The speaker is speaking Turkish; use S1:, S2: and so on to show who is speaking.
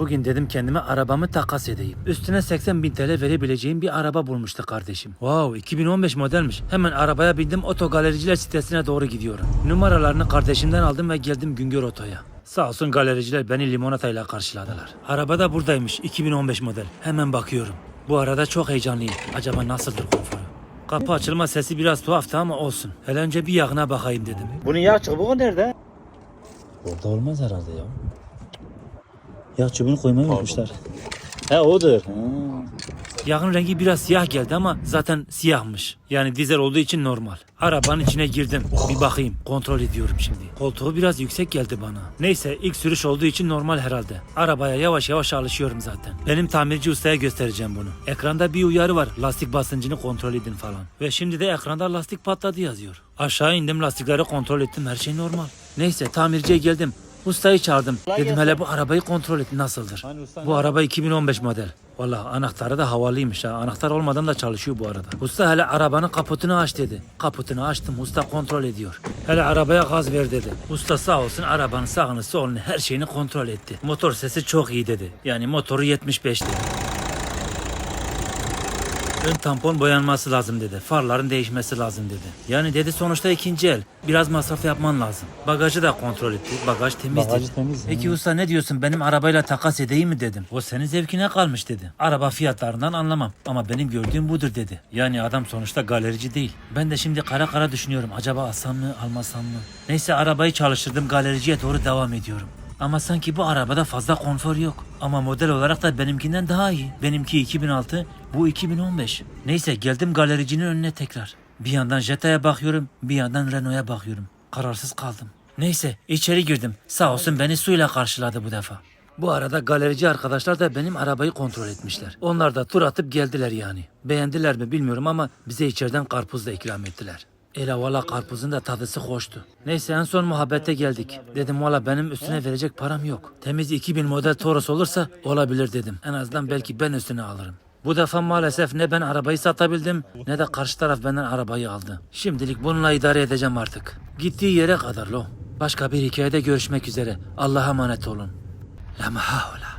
S1: Bugün dedim kendime arabamı takas edeyim. Üstüne 80 bin TL verebileceğim bir araba bulmuştu kardeşim. Wow 2015 modelmiş. Hemen arabaya bindim otogalericiler sitesine doğru gidiyorum. Numaralarını kardeşimden aldım ve geldim Güngör Oto'ya. Sağ olsun galericiler beni limonatayla karşıladılar. Araba da buradaymış 2015 model. Hemen bakıyorum. Bu arada çok heyecanlıyım. Acaba nasıldır konforu? Kapı açılma sesi biraz tuhaftı ama olsun. Hele önce bir yağına bakayım dedim.
S2: Bunun yağ çubuğu nerede?
S1: Orada olmaz herhalde ya. Yağ çubuğunu koymayı unutmuşlar.
S2: He odur.
S1: Yağın rengi biraz siyah geldi ama zaten siyahmış. Yani dizel olduğu için normal. Arabanın içine girdim. Bir bakayım. Kontrol ediyorum şimdi. Koltuğu biraz yüksek geldi bana. Neyse ilk sürüş olduğu için normal herhalde. Arabaya yavaş yavaş alışıyorum zaten. Benim tamirci ustaya göstereceğim bunu. Ekranda bir uyarı var. Lastik basıncını kontrol edin falan. Ve şimdi de ekranda lastik patladı yazıyor. Aşağı indim lastikleri kontrol ettim. Her şey normal. Neyse tamirciye geldim. Ustayı çağırdım. Dedim hele bu arabayı kontrol et nasıldır. Bu araba 2015 model. Valla anahtarı da havalıymış ha. Anahtar olmadan da çalışıyor bu arada. Usta hele arabanın kaputunu aç dedi. Kaputunu açtım. Usta kontrol ediyor. Hele arabaya gaz ver dedi. Usta sağ olsun arabanın sağını solunu her şeyini kontrol etti. Motor sesi çok iyi dedi. Yani motoru 75 dedi. Ön tampon boyanması lazım dedi. Farların değişmesi lazım dedi. Yani dedi sonuçta ikinci el. Biraz masraf yapman lazım. Bagajı da kontrol etti. Bagaj temiz
S2: Bagajı
S1: dedi.
S2: temiz,
S1: Peki
S2: hı.
S1: usta ne diyorsun benim arabayla takas edeyim mi dedim. O senin zevkine kalmış dedi. Araba fiyatlarından anlamam ama benim gördüğüm budur dedi. Yani adam sonuçta galerici değil. Ben de şimdi kara kara düşünüyorum. Acaba alsam mı almasam mı? Neyse arabayı çalıştırdım galericiye doğru devam ediyorum. Ama sanki bu arabada fazla konfor yok. Ama model olarak da benimkinden daha iyi. Benimki 2006, bu 2015. Neyse geldim galericinin önüne tekrar. Bir yandan Jetta'ya bakıyorum, bir yandan Renault'a bakıyorum. Kararsız kaldım. Neyse içeri girdim. Sağ olsun beni suyla karşıladı bu defa. Bu arada galerici arkadaşlar da benim arabayı kontrol etmişler. Onlar da tur atıp geldiler yani. Beğendiler mi bilmiyorum ama bize içeriden karpuz da ikram ettiler. Ele valla karpuzun da tadısı hoştu. Neyse en son muhabbete geldik. Dedim valla benim üstüne verecek param yok. Temiz 2000 model Toros olursa olabilir dedim. En azından belki ben üstüne alırım. Bu defa maalesef ne ben arabayı satabildim ne de karşı taraf benden arabayı aldı. Şimdilik bununla idare edeceğim artık. Gittiği yere kadar lo. Başka bir hikayede görüşmek üzere. Allah'a emanet olun. La mahavla.